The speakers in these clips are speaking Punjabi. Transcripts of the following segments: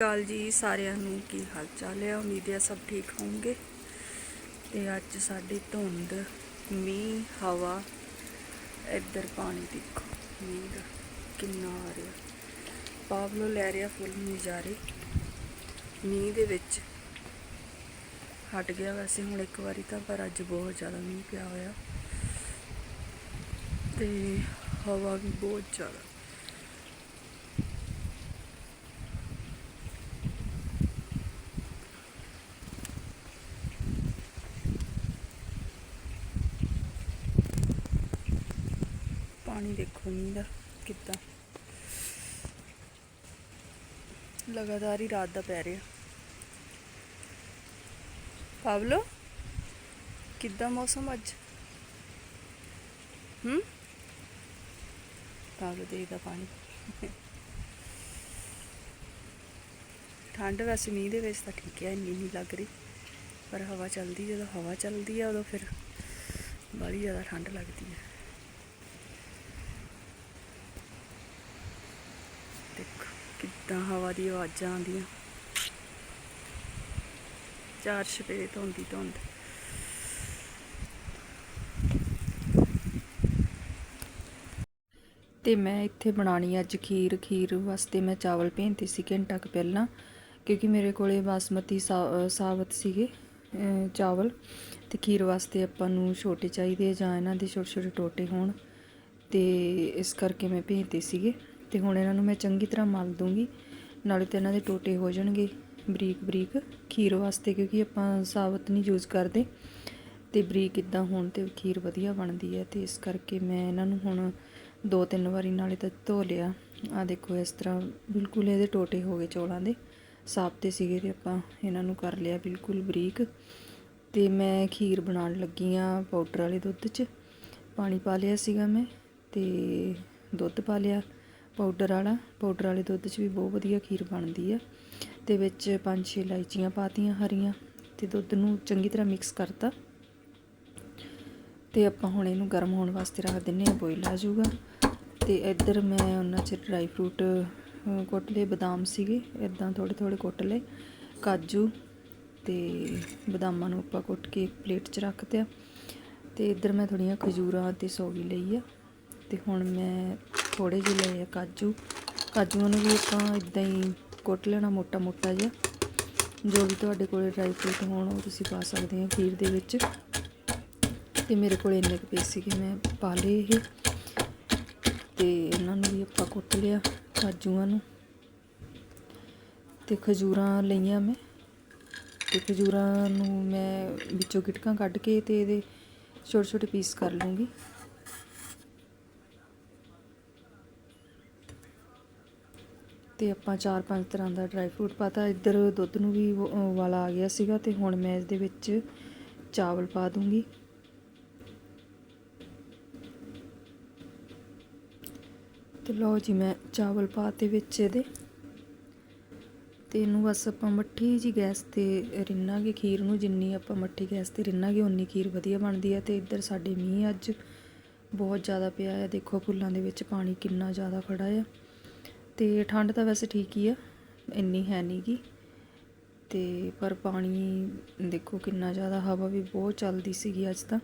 ਕਾਲ ਜੀ, ਸਾਰਿਆਂ ਨੂੰ ਕੀ ਹਾਲ ਚਾਲ ਹੈ? ਉਮੀਦ ਹੈ ਸਭ ਠੀਕ ਹੋਣਗੇ। ਤੇ ਅੱਜ ਸਾਡੀ ਧੁੰਦ, ਮੀਂਹ, ਹਵਾ, ਇੱਧਰ ਪਾਣੀ ਦੇਖੋ, ਮੀਂਹ ਦਾ ਕਿੰਨਾ ਆ ਰਿਹਾ। ਪਾਵਲੋ ਲੈ ਰਿਹਾ ਫੁੱਲ ਨਜ਼ਾਰੇ। ਮੀਂਹ ਦੇ ਵਿੱਚ ਹਟ ਗਿਆ ਵੈਸੇ ਹੁਣ ਇੱਕ ਵਾਰੀ ਤਾਂ, ਪਰ ਅੱਜ ਬਹੁਤ ਜ਼ਿਆਦਾ ਮੀਂਹ ਪਿਆ ਹੋਇਆ। ਤੇ ਹਵਾ ਵੀ ਬਹੁਤ ਜ਼ਿਆਦਾ ਪਾਣੀ ਦੇਖੋ ਮੀਂਹ ਲਗਾਤਾਰ ਹੀ ਰਾਤ ਦਾ ਪੈ ਰਿਹਾ। ਪਾਵਲੋ ਕਿੱਦਾਂ ਮੌਸਮ ਅੱਜ? ਹੂੰ? ਪਾਵਲੋ ਦੇਖਦਾ ਪਾਣੀ। ਠੰਡ ਵੈਸੇ ਮੀਂਹ ਦੇ ਵਿੱਚ ਤਾਂ ਠੀਕ ਹੈ, ਇੰਨੀ ਨਹੀਂ ਲੱਗ ਰਹੀ। ਪਰ ਹਵਾ ਚੱਲਦੀ, ਜਦੋਂ ਹਵਾ ਚੱਲਦੀ ਹੈ ਉਦੋਂ ਫਿਰ ਬੜੀ ਜ਼ਿਆਦਾ ਠੰਡ ਲੱਗਦੀ ਹੈ ਦੇਖੋ ਕਿੱਦਾਂ ਹਵਾ ਦੀ ਆਵਾਜ਼ਾਂ ਆਉਂਦੀਆਂ। ਚਾਰ ਛਪੇਰੇ ਧੁੰਦੀ ਧੁੰਦ। ਤੇ ਮੈਂ ਇੱਥੇ ਬਣਾਣੀ ਅੱਜ ਖੀਰ। ਖੀਰ ਵਾਸਤੇ ਮੈਂ ਚਾਵਲ ਭੇਂਤੇ ਸੀ ਘੰਟਾ ਕੁ ਪਹਿਲਾਂ, ਕਿਉਂਕਿ ਮੇਰੇ ਕੋਲੇ ਬਾਸਮਤੀ ਸਾ- ਸਾਬਤ ਸੀਗੇ ਚਾਵਲ। ਤੇ ਖੀਰ ਵਾਸਤੇ ਆਪਾਂ ਨੂੰ ਛੋਟੇ ਚਾਹੀਦੇ ਜਾਂ ਇਹਨਾਂ ਦੇ ਛੋਟੇ ਛੋਟੇ ਟੋਟੇ ਹੋਣ। ਤੇ ਇਸ ਕਰਕੇ ਮੈਂ ਭੇਜਤੇ ਸੀਗੇ। ਤੇ ਹੁਣ ਇਹਨਾਂ ਨੂੰ ਮੈਂ ਚੰਗੀ ਤਰ੍ਹਾਂ ਮਲ ਦੂੰਗੀ। ਨਾਲੇ ਤੇ ਇਹਨਾਂ ਦੇ ਟੋਟੇ ਹੋ ਜਾਣਗੇ ਬਰੀਕ ਬਰੀਕ ਖੀਰ ਵਾਸਤੇ, ਕਿਉਂਕਿ ਆਪਾਂ ਸਾਬਤ ਨਹੀਂ ਯੂਜ਼ ਕਰਦੇ। ਤੇ ਬਰੀਕ ਇਦਾਂ ਹੋਣ ਤੇ ਖੀਰ ਵਧੀਆ ਬਣਦੀ ਹੈ ਤੇ ਇਸ ਕਰਕੇ ਮੈਂ ਇਹਨਾਂ ਨੂੰ ਹੁਣ ਦੋ ਤਿੰਨ ਵਾਰੀ ਨਾਲੇ ਤਾਂ ਧੋ ਲਿਆ। ਆ ਦੇਖੋ, ਇਸ ਤਰ੍ਹਾਂ ਬਿਲਕੁਲ ਇਹਦੇ ਟੋਟੇ ਹੋ ਗਏ ਚੌਲਾਂ ਦੇ। ਸਾਬਤੇ ਸੀਗੇ ਤੇ ਆਪਾਂ ਇਹਨਾਂ ਨੂੰ ਕਰ ਲਿਆ ਬਿਲਕੁਲ ਬਰੀਕ। ਤੇ ਮੈਂ ਖੀਰ ਬਣਾਉਣ ਲੱਗੀ ਆ ਪਾਊਡਰ ਵਾਲੇ ਦੁੱਧ 'ਚ। ਪਾਣੀ ਪਾ ਲਿਆ ਸੀਗਾ ਮੈਂ ਤੇ ਦੁੱਧ ਪਾ ਲਿਆ। ਪਾਊਡਰ ਵਾਲਾ, ਪਾਊਡਰ ਵਾਲੇ ਦੁੱਧ 'ਚ ਵੀ ਬਹੁਤ ਵਧੀਆ ਖੀਰ ਬਣਦੀ ਆ। ਤੇ ਵਿੱਚ ਪੰਜ ਛੇ ਇਲਾਇਚੀਆਂ ਪਾਤੀਆਂ ਹਰੀਆਂ ਤੇ ਦੁੱਧ ਨੂੰ ਚੰਗੀ ਤਰ੍ਹਾਂ ਮਿਕਸ ਕਰਤਾ। ਤੇ ਆਪਾਂ ਹੁਣ ਇਹਨੂੰ ਗਰਮ ਹੋਣ ਵਾਸਤੇ ਰੱਖ ਦਿੰਨੇ ਆ ਬੋਇਲ ਆ ਜਾਊਗਾ। ਤੇ ਇੱਧਰ ਮੈਂ ਉਹਨਾਂ 'ਚ ਡਰਾਈ ਫਰੂਟ ਕੁੱਟ ਲਏ, ਬਦਾਮ ਸੀਗੇ ਇਦਾਂ ਥੋੜੇ ਥੋੜੇ ਕੁੱਟ ਲਏ। ਕਾਜੂ ਤੇ ਬਦਾਮਾਂ ਨੂੰ ਆਪਾਂ ਕੁੱਟ ਕੇ ਪਲੇਟ 'ਚ ਰੱਖ ਤਿਆ ਤੇ ਇੱਧਰ ਮੈਂ ਥੋੜੀਆਂ ਖਜੂਰਾਂ ਤੇ ਸੌਗੀ ਲਈ ਆ। ਤੇ ਹੁਣ ਮੈਂ ਥੋੜੇ ਜਿਹੇ ਲਏ ਆ ਕਾਜੂ। ਕਾਜੂਆਂ ਨੂੰ ਵੀ ਆਪਾਂ ਇਦਾਂ ਹੀ ਕੁੱਟ ਲੈਣਾ ਮੋਟਾ ਮੋਟਾ ਜਿਹਾ। ਜੋ ਵੀ ਤੁਹਾਡੇ ਕੋਲੇ ਡਰਾਈ ਫਰੂਟ ਹੋਣ, ਉਹ ਤੁਸੀਂ ਪਾ ਸਕਦੇ ਆ ਖੀਰ ਦੇ ਵਿੱਚ। ਤੇ ਮੇਰੇ ਕੋਲ ਇੰਨੇ ਕੁ ਪੀਸ ਸੀਗੇ, ਮੈਂ ਪਾ ਲਏ ਇਹ। ਤੇ ਇਹਨਾਂ ਨੂੰ ਵੀ ਆਪਾਂ ਕੁੱਟ ਲਿਆ ਕਾਜੂਆਂ ਨੂੰ। ਤੇ ਖਜੂਰਾਂ ਲਈਆਂ ਮੈਂ। ਤੇ ਖਜੂਰਾਂ ਨੂੰ ਮੈਂ ਵਿੱਚੋਂ ਗਿਟਕਾਂ ਕੱਢ ਕੇ ਤੇ ਇਹਦੇ ਛੋਟੇ ਛੋਟੇ ਪੀਸ ਕਰ ਲੂੰਗੀ ਤੇ ਆਪਾਂ ਚਾਰ ਪੰਜ ਤਰ੍ਹਾਂ ਦਾ ਡਰਾਈ ਫਰੂਟ ਪਾਤਾ। ਇੱਧਰ ਦੁੱਧ ਨੂੰ ਵੀ ਵਾਲਾ ਆ ਗਿਆ ਸੀਗਾ ਤੇ ਹੁਣ ਮੈਂ ਇਸ ਦੇ ਵਿੱਚ ਚਾਵਲ ਪਾ ਦੂੰਗੀ। ਤੇ ਲਓ ਜੀ ਮੈਂ ਚਾਵਲ ਪਾਤੇ ਵਿੱਚ ਇਹਦੇ। ਤੇ ਇਹਨੂੰ ਬਸ ਆਪਾਂ ਮੱਠੀ ਜੀ ਗੈਸ ਤੇ ਰਿੰਨਾਂਗੇ ਖੀਰ ਨੂੰ। ਜਿੰਨੀ ਆਪਾਂ ਮੱਠੀ ਗੈਸ ਤੇ ਰਿੰਨਾਂਗੇ ਉਨੀ ਖੀਰ ਵਧੀਆ ਬਣਦੀ ਹੈ ਤੇ ਇੱਧਰ ਸਾਡੇ ਮੀਂਹ ਅੱਜ ਬਹੁਤ ਜ਼ਿਆਦਾ ਪਿਆ ਹੈ ਦੇਖੋ ਫੁੱਲਾਂ ਦੇ ਵਿੱਚ ਪਾਣੀ ਕਿੰਨਾ ਜ਼ਿਆਦਾ ਖੜਾ ਆ। ਤੇ ਠੰਡ ਤਾਂ ਵੈਸੇ ਠੀਕ ਹੀ ਆ, ਇੰਨੀ ਹੈ ਨਹੀਂ ਗੀ। ਤੇ ਪਰ ਪਾਣੀ ਦੇਖੋ ਕਿੰਨਾ ਜ਼ਿਆਦਾ ਹਵਾ ਵੀ ਬਹੁਤ ਚੱਲਦੀ ਸੀਗੀ ਅੱਜ ਤਾਂ।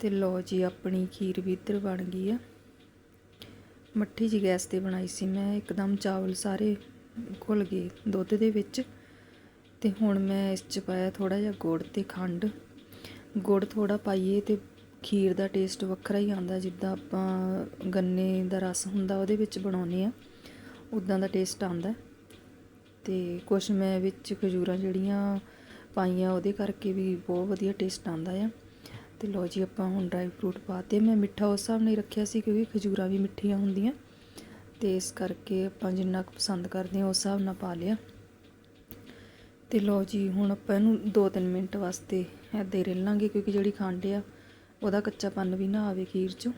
ਤੇ ਲਓ ਜੀ, ਆਪਣੀ ਖੀਰ ਵੀ ਇੱਧਰ ਬਣ ਗਈ ਆ। ਮੱਠੀ ਜੀ ਗੈਸ ਤੇ ਬਣਾਈ ਸੀ ਮੈਂ, ਇੱਕਦਮ ਚਾਵਲ ਸਾਰੇ ਘੁਲ ਗਏ ਦੁੱਧ ਦੇ ਵਿੱਚ। ਤੇ ਹੁਣ ਮੈਂ ਇਸ ਚ ਪਾਇਆ ਥੋੜਾ ਜਿਹਾ ਗੁੜ ਤੇ ਖੰਡ। ਗੁੜ ਥੋੜਾ ਪਾਈਏ ਤੇ ਖੀਰ ਦਾ ਟੇਸਟ ਵੱਖਰਾ ਹੀ ਆਉਂਦਾ, ਜਿੱਦਾਂ ਆਪਾਂ ਗੰਨੇ ਦਾ ਰਸ ਹੁੰਦਾ, ਉਹਦੇ ਵਿੱਚ ਬਣਾਉਨੇ ਆ। ਉਦਾਂ ਦਾ ਟੇਸਟ ਆਉਂਦਾ ਤੇ ਕੁਛ ਮੈਂ ਵਿੱਚ ਖਜੂਰਾਂ ਜਿਹੜੀਆਂ ਪਾਈਆਂ, ਉਹਦੇ ਕਰਕੇ ਵੀ ਬਹੁਤ ਵਧੀਆ ਟੇਸਟ ਆਉਂਦਾ ਆ। ਤੇ ਲੋ ਜੀ, ਆਪਾਂ ਹੁਣ ਡਰਾਈ ਫਰੂਟ ਪਾਤੇ ਮੈਂ ਮਿੱਠਾ ਉਸ ਹਿਸਾਬ ਨਾਲ ਹੀ ਰੱਖਿਆ ਸੀ, ਕਿਉਂਕਿ ਖਜੂਰਾਂ ਵੀ ਮਿੱਠੀਆਂ ਹੁੰਦੀਆਂ। ਤੇ ਇਸ ਕਰਕੇ ਆਪਾਂ ਜਿੰਨਾ ਕੁ ਪਸੰਦ ਕਰਦੇ ਹਾਂ, ਉਸ ਹਿਸਾਬ ਨਾਲ ਪਾ ਲਿਆ। ਤੇ ਲੋ ਜੀ, ਹੁਣ ਆਪਾਂ ਇਹਨੂੰ 2-3 ਮਿੰਟ ਵਾਸਤੇ ਏਦਾਂ ਹੀ ਰਿੱਲਾਂਗੇ ਕਿਉਂਕਿ ਜਿਹੜੀ ਖੰਡ ਆ, ਉਹਦਾ ਕੱਚਾਪਨ ਵੀ ਨਾ ਆਵੇ ਖੀਰ 'ਚੋਂ।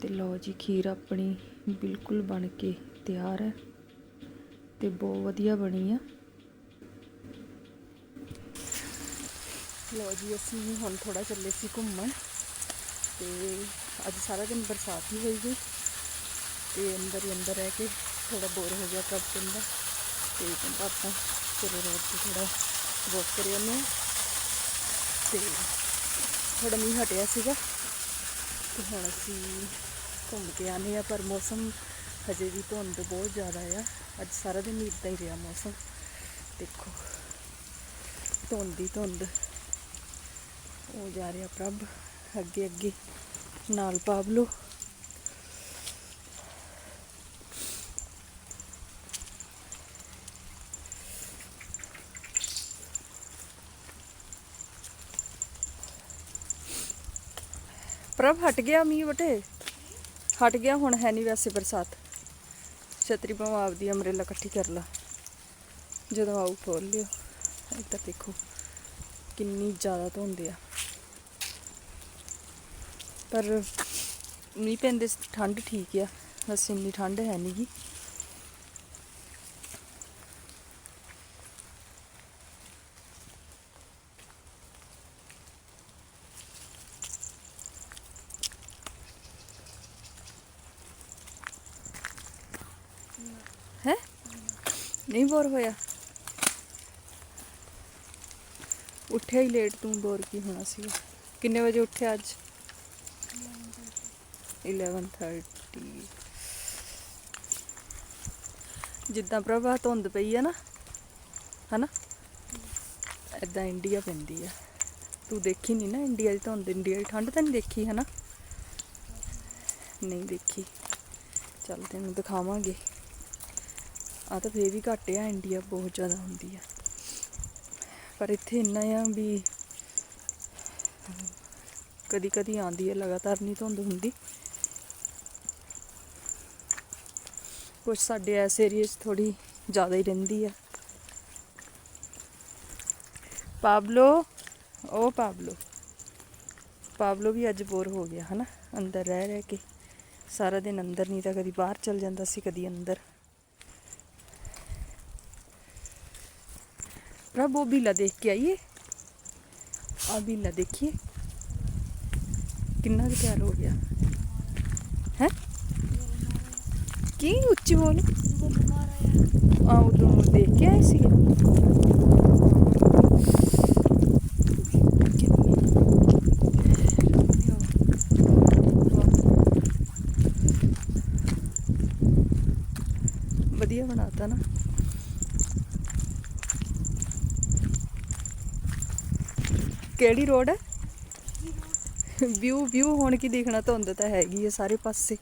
ਤੇ ਲੋ ਜੀ, ਖੀਰ ਆਪਣੀ ਬਿਲਕੁਲ ਬਣ ਕੇ ਤਿਆਰ ਹੈ ਤੇ ਬਹੁਤ ਵਧੀਆ ਬਣੀ ਆ। ਲੋ ਜੀ, ਅਸੀਂ ਹੁਣ ਥੋੜਾ ਚੱਲੇ ਸੀ ਘੁੰਮਣ ਤੇ ਅੱਜ ਸਾਰਾ ਦਿਨ ਬਰਸਾਤ ਹੀ ਹੋਈ ਗਈ ਤੇ ਅੰਦਰ ਹੀ ਅੰਦਰ ਰਹਿ ਕੇ ਥੋੜਾ ਬੋਰ ਹੋ ਗਿਆ ਪ੍ਰਭ ਦਾ ਤੇ ਕਹਿੰਦਾ ਆਪਾਂ ਚਲੋ ਰੋਡ ਤੇ ਥੋੜਾ ਵਾਕ ਕਰੀ ਆਉਂਦੇ ਹਾਂ ਤੇ ਥੋੜਾ ਮੀਂਹ ਹਟਿਆ ਸੀਗਾ ਤੇ ਹੁਣ ਅਸੀਂ ਘੁੰਮ ਕੇ ਆਨੇ ਆ, ਪਰ ਮੌਸਮ ਹਜੇ ਵੀ ਧੁੰਦ ਬਹੁਤ ਜ਼ਿਆਦਾ ਆ। ਅੱਜ ਸਾਰਾ ਦਿਨ ਇਦਾਂ ਹੀ ਰਿਹਾ ਮੌਸਮ। ਦੇਖੋ, ਧੁੰਦ ਹੀ ਧੁੰਦ। ਉਹ ਜਾ ਰਿਹਾ ਪ੍ਰਭ, ਅੱਗੇ ਅੱਗੇ। ਨਾਲ ਪਾਬਲੋ ਪ੍ਰਭ, ਹਟ ਗਿਆ ਮੀਂਹ ਬਟੇ। ਹਟ ਗਿਆ, ਹੁਣ ਹੈ ਨਹੀਂ ਵੈਸੇ ਬਰਸਾਤ। ਛਤਰੀ ਭਾਵੇਂ ਆਪਦੀ ਅਮਰੇਲਾ ਇਕੱਠੀ ਕਰ ਲਾ। ਜਦੋਂ ਆਊ ਖੋਲ ਲਿਓ। ਇੱਧਰ ਦੇਖੋ, ਕਿੰਨੀ ਜ਼ਿਆਦਾ ਧੁੰਦ ਆ। ਪਰ ਮੀਂਹ ਪੈਂਦੇ ਠੰਡ ਠੀਕ ਆ। ਬਸ ਇੰਨੀ ਠੰਡ ਹੈ ਨਹੀਂਗੀ ਹੈ ਨਹੀਂ ਬੋਰ ਹੋਇਆ? ਉੱਠਿਆ ਹੀ ਲੇਟ ਤੂੰ ਬੋਰ ਕੀ ਹੋਣਾ ਸੀ ਕਿੰਨੇ ਵਜੇ ਉੱਠਿਆ ਅੱਜ? 11:30 ਜਿੱਦਾਂ ਪ੍ਰਭਾ ਧੁੰਦ ਪਈ ਆ ਨਾ, ਹਨਾ? ਐਦਾਂ ਇੰਡੀਆ ਪੈਂਦੀ ਆ। ਤੂੰ ਦੇਖੀ ਨਹੀਂ ਨਾ ਇੰਡੀਆ ਦੀ ਧੁੰਦ? ਇੰਡੀਆ ਦੀ ਠੰਡ ਤਾਂ ਨਹੀਂ ਦੇਖੀ, ਹਨਾ? ਨਹੀਂ ਦੇਖੀ। ਚੱਲ ਤੈਨੂੰ ਦਿਖਾਵਾਂਗੇ। ਆ ਤਾਂ ਫੇਰ ਵੀ ਘੱਟ ਆ, ਇੰਡੀਆ ਬਹੁਤ ਜ਼ਿਆਦਾ ਹੁੰਦੀ ਆ। ਪਰ ਇੱਥੇ ਇੰਨਾ ਆ ਵੀ ਕਦੀ ਕਦੀ ਆਉਂਦੀ ਹੈ ਲਗਾਤਾਰ ਨਹੀਂ ਧੁੰਦ ਹੁੰਦੀ। ਕੁਝ ਸਾਡੇ ਐਸ ਏਰੀਏ 'ਚ ਥੋੜੀ ਜ਼ਿਆਦਾ ਹੀ ਰਹਿੰਦੀ ਆ। ਪਾਬਲੋ, ਉਹ ਪਾਬਲੋ। ਪਾਬਲੋ ਵੀ ਅੱਜ ਬੋਰ ਹੋ ਗਿਆ, ਹਨਾ? ਅੰਦਰ ਰਹਿ ਰਹਿ ਕੇ। ਸਾਰਾ ਦਿਨ ਅੰਦਰ ਨਹੀਂ ਤਾਂ ਕਦੀ ਬਾਹਰ ਚਲ ਜਾਂਦਾ ਸੀ, ਕਦੀ ਅੰਦਰ। ਪ੍ਰਭ ਉਹ ਬੀਲਾ ਦੇਖ ਕੇ ਆਈਏ ਆ ਬੀਲਾ ਦੇਖੀਏ ਕਿੰਨਾ ਕੁ ਤਿਆਰ ਹੋ ਗਿਆ ਹੈ ਕੀ ਉੱਚੀ ਬੋਲ ਆ ਉਦੋਂ ਦੇਖ ਕੇ ਆਏ ਸੀ ਵਧੀਆ ਬਣਾਤਾ ਨਾ ਕਿਹੜੀ ਰੋਡ ਹੈ? ਵਿਊ ਵਿਊ ਹੁਣ ਕੀ ਦੇਖਣਾ ਧੁੰਦ ਤਾਂ ਹੈਗੀ ਹੈ ਸਾਰੇ ਪਾਸੇ।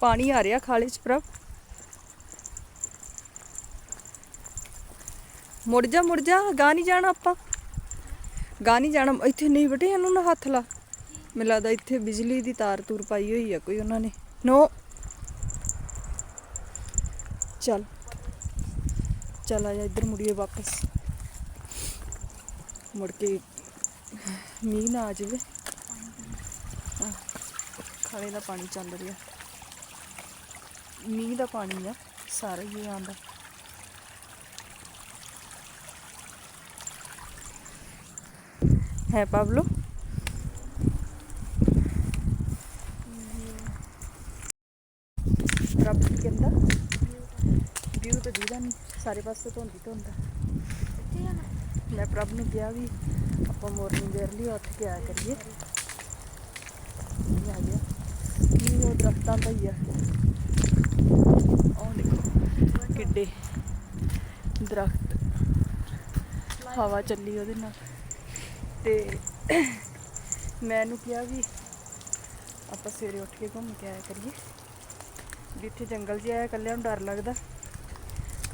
ਪਾਣੀ ਆ ਰਿਹਾ ਖਾਲੇ ਚ ਪ੍ਰਭ। ਮੁੜ ਜਾ ਮੁੜ ਜਾ, ਗਾ ਨਹੀਂ ਜਾਣਾ ਆਪਾਂ। ਗਾ ਨਹੀਂ ਜਾਣਾ, ਇੱਥੇ ਨਹੀਂ ਬਟੇ ਇਹਨੂੰ ਨਾ ਹੱਥ ਲਾ। ਮੈਨੂੰ ਲੱਗਦਾ ਇੱਥੇ ਬਿਜਲੀ ਦੀ ਤਾਰ ਤੂਰ ਪਾਈ ਹੋਈ ਆ ਕੋਈ ਉਹਨਾਂ ਨੇ। ਨੋ ਚੱਲ। ਚੱਲ ਆ ਜਾ ਇੱਧਰ ਮੁੜੀਏ ਵਾਪਸ। ਮੁੜ ਕੇ ਮੀਂਹ ਨਾ ਆ ਜਾਵੇ। ਖੜੇ ਦਾ ਪਾਣੀ ਚੱਲ ਰਿਹਾ। ਮੀਂਹ ਦਾ ਪਾਣੀ ਆ, ਸਾਰਾ ਹੀ ਆਂਦਾ। ਹੈ ਪਾਬਲੋ ਰੱਬ ਕੀ ਕਹਿੰਦਾ? ਵਿਊ ਤਾਂ ਦੀਦਾ ਨਹੀਂ ਸਾਰੇ ਪਾਸੇ ਧੁੰਦੀ ਧੁੰਦ ਆ। ਮੈਂ ਪ੍ਰਭ ਨੂੰ ਕਿਹਾ ਵੀ ਆਪਾਂ ਮੋਰਨਿੰਗ ਵੇਅਰ ਲਈ ਉੱਠ ਕੇ ਆਇਆ ਕਰੀਏ। ਆ ਗਿਆ। ਮੀਂਹ ਉਹ ਦਰਖਤਾਂ ਦਾ ਹੀ ਆ। ਉਹ ਦੇਖੋ, ਕਿੱਡੇ ਦਰਖਤ। ਹਵਾ ਚੱਲੀ ਉਹਦੇ ਨਾਲ। ਤੇ ਮੈਂ ਇਹਨੂੰ ਕਿਹਾ ਵੀ ਆਪਾਂ ਸਵੇਰੇ ਉੱਠ ਕੇ ਘੁੰਮ ਕੇ ਆਇਆ ਕਰੀਏ। ਜਿੱਥੇ ਜੰਗਲ ਜਿਹਾ ਹੈ, ਇਕੱਲਿਆਂ ਨੂੰ ਡਰ ਲੱਗਦਾ।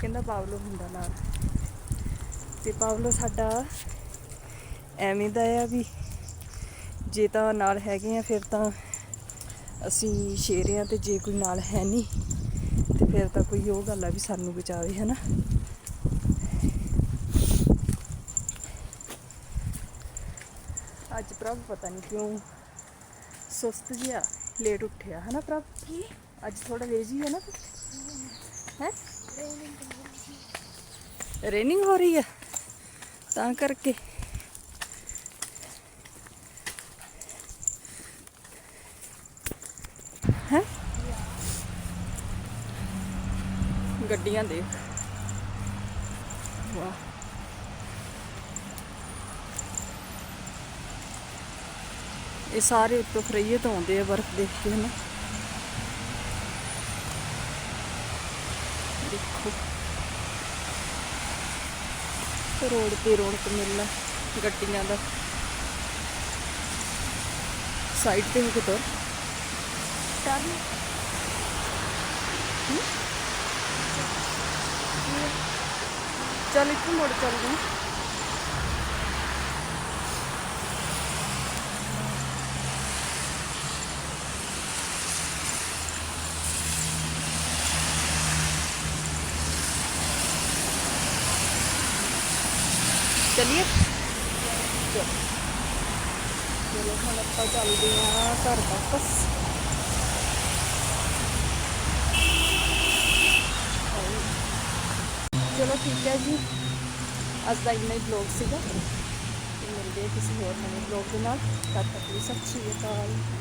ਕਹਿੰਦਾ ਪਾਵਲੋ ਹੁੰਦਾ ਨਾਲ। ਤੇ ਪਾਵਲੋ ਸਾਡਾ ਐਵੇਂ ਦਾ ਆ ਵੀ ਜੇ ਤਾਂ ਨਾਲ ਹੈਗੇ ਆ ਫਿਰ ਤਾਂ ਅਸੀਂ ਸ਼ੇਰ ਆ ਤੇ ਜੇ ਕੋਈ ਨਾਲ ਹੈ ਨਹੀਂ ਤੇ ਫਿਰ ਤਾਂ ਕੋਈ ਉਹ ਗੱਲ ਆ ਵੀ ਸਾਨੂੰ ਬਚਾਵੇ ਹਨਾ? ਅੱਜ ਪ੍ਰਭ ਪਤਾ ਨਹੀਂ ਕਿਉਂ ਸੁਸਤ ਜਿਹਾ ਲੇਟ ਉੱਠਿਆ ਹਨਾ ਪ੍ਰਭ? ਅੱਜ ਥੋੜਾ ਲੇਜ਼ੀ ਹੈ ਨਾ? ਹੈ? ਰੇਨਿੰਗ ਹੋ ਰਹੀ ਹੈ, ਤਾਂ ਕਰਕੇ। ਹੈ? ਗੱਡੀਆਂ ਦੇ। ਵਾਹ। ਇਹ ਸਾਰੇ ਉੱਤੋਂ ਫਰਈਏ ਤੋਂ ਆਉਂਦੇ ਆ ਬਰਫ਼ ਦੇਖ ਕੇ ਹਨਾ ਰੋਡ ਤੇ ਰੌਣਕ ਮਿਲਣਾ ਗੱਡੀਆਂ ਦਾ ਸਾਈਡ ਤੇ ਹੋ ਕੇ ਤੁਰ ਟਰਨ ਚੱਲ ਇੱਥੇ ਮੁੜ ਚੱਲਦੇ ਹਾਂ ਚਲਿਏ। ਚਲੋ, ਹੁਣ ਆਪਾਂ ਚੱਲਦੇ ਹਾਂ ਘਰ ਵਾਪਸ। ਚਲੋ, ਠੀਕ ਹੈ ਜੀ। ਅੱਜ ਦਾ ਇੰਨਾ ਹੀ ਬਲੌਗ ਸੀਗਾ। ਤੇ ਮਿਲਦੇ ਕਿਸੇ ਹੋਰ ਨਵੇਂ ਬਲੌਗ ਦੇ ਨਾਲ। ਤਦ ਤੱਕ ਲਈ ਸਤਿ ਸ਼੍ਰੀ ਅਕਾਲ।